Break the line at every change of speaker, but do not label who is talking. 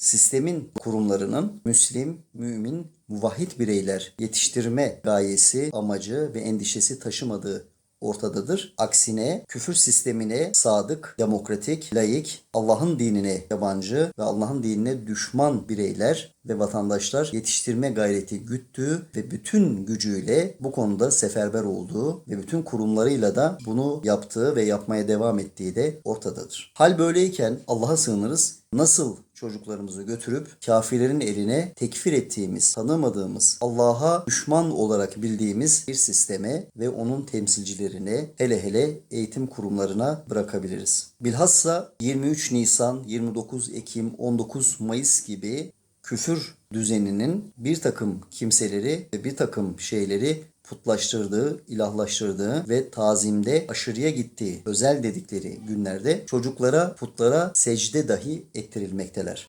sistemin kurumlarının Müslim, mümin, muvahhid bireyler yetiştirme gayesi, amacı ve endişesi taşımadığı ortadadır. Aksine küfür sistemine sadık, demokratik, laik, Allah'ın dinine yabancı ve Allah'ın dinine düşman bireyler ve vatandaşlar yetiştirme gayreti güttüğü ve bütün gücüyle bu konuda seferber olduğu ve bütün kurumlarıyla da bunu yaptığı ve yapmaya devam ettiği de ortadadır. Hal böyleyken Allah'a sığınırız. Nasıl çocuklarımızı götürüp kafirlerin eline tekfir ettiğimiz, tanımadığımız, Allah'a düşman olarak bildiğimiz bir sisteme ve onun temsilcilerine hele hele eğitim kurumlarına bırakabiliriz. Bilhassa 23 Nisan, 29 Ekim, 19 Mayıs gibi küfür düzeninin bir takım kimseleri ve bir takım şeyleri putlaştırdığı, ilahlaştırdığı ve tazimde aşırıya gittiği özel dedikleri günlerde çocuklara putlara secde dahi ettirilmekteler.